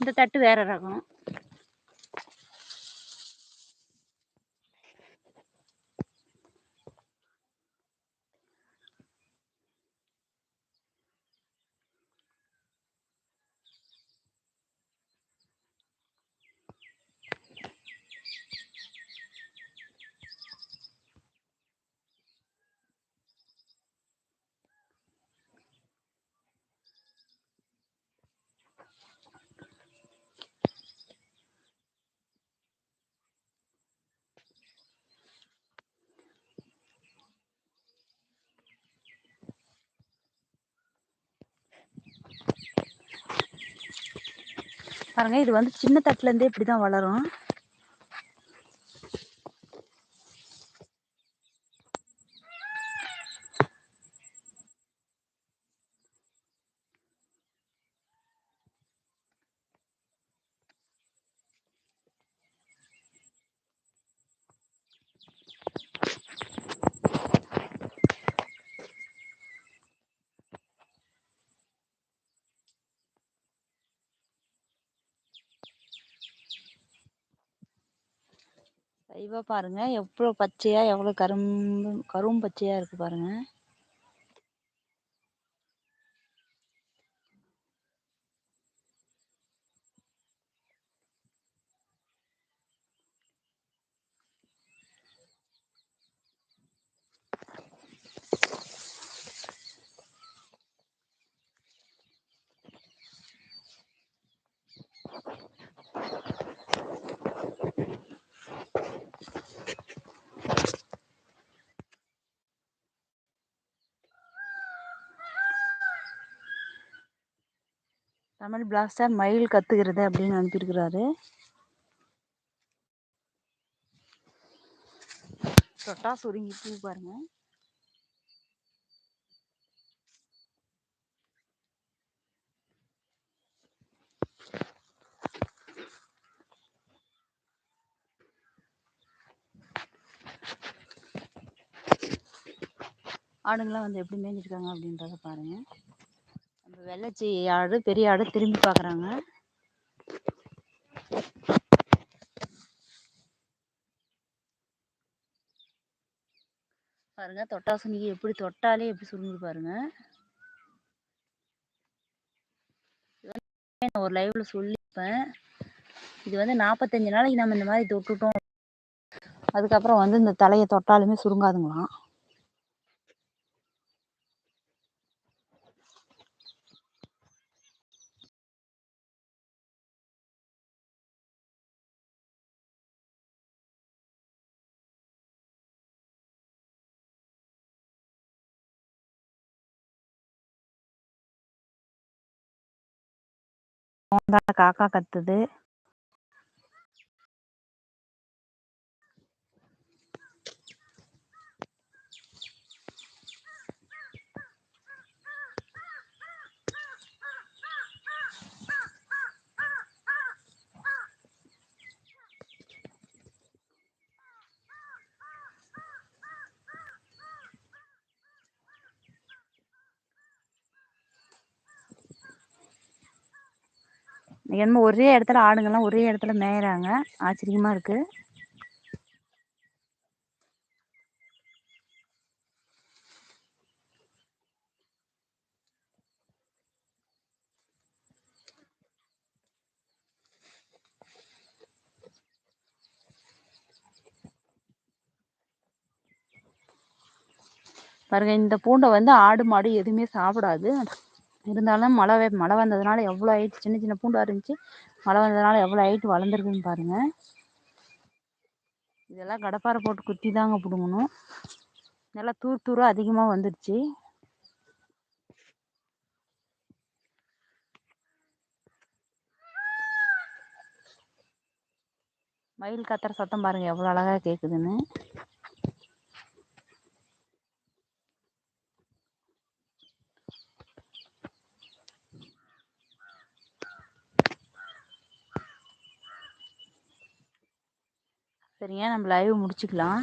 இந்த தட்டு வேறு ரகம். பாருங்க இது வந்து சின்ன தட்டுல இருந்தே இப்படிதான் வளரும். லைவாக பாருங்க எவ்வளோ பச்சையா எவ்வளோ கரும்பு கரும் பச்சையா இருக்கு பாருங்க. தமிழ் பிளாஸ்டர் மயில் கத்துகிறது அப்படின்னு அனுப்பியிருக்கிறாரு. தொட்டா சுருங்கி பூ பாருங்க. ஆடுங்களாம் வந்து எப்படி மேய்ஞ்சிருக்காங்க அப்படின்றத பாருங்கள் வெள்ளச்சி ஆடு பெரிய ஆடு திரும்பி பார்க்குறாங்க பாருங்க தொட்டா சுருங்கி எப்படி தொட்டாலே எப்படி சுருங்குது பாருங்க. நான் ஒரு லைவ்ல சொல்லியிருப்பேன். இது வந்து நாற்பத்தஞ்சு நாளைக்கு நம்ம இந்த மாதிரி தொட்டுட்டோம். அதுக்கப்புறம் வந்து இந்த தலையை தொட்டாலுமே சுருங்காதுங்களாம். காக்கா கத்துது. என்னமோ ஒரே இடத்துல ஆடுங்கெல்லாம் ஒரே இடத்துல மேயறாங்க. ஆச்சரியமா இருக்கு. பாருங்க இந்த பூண்டை வந்து ஆடு மாடு எதுவுமே சாப்பிடாது. இருந்தாலும் மழை மழை வந்ததுனால எவ்வளோ ஹைட் சின்ன சின்ன பூண்டாக இருந்துச்சு மழை வந்ததுனால எவ்வளோ ஹைட் வளர்ந்துருக்குன்னு பாருங்க. இதெல்லாம் கடப்பாரை போட்டு குத்தி தாங்க பிடுங்கணும். நல்லா தூர் தூராக அதிகமாக வந்துடுச்சு. மயில் கத்துற சத்தம் பாருங்க எவ்வளோ அழகாக கேட்குதுன்னு சரிங்க நம்ம லைவ் முடிச்சுக்கலாம்.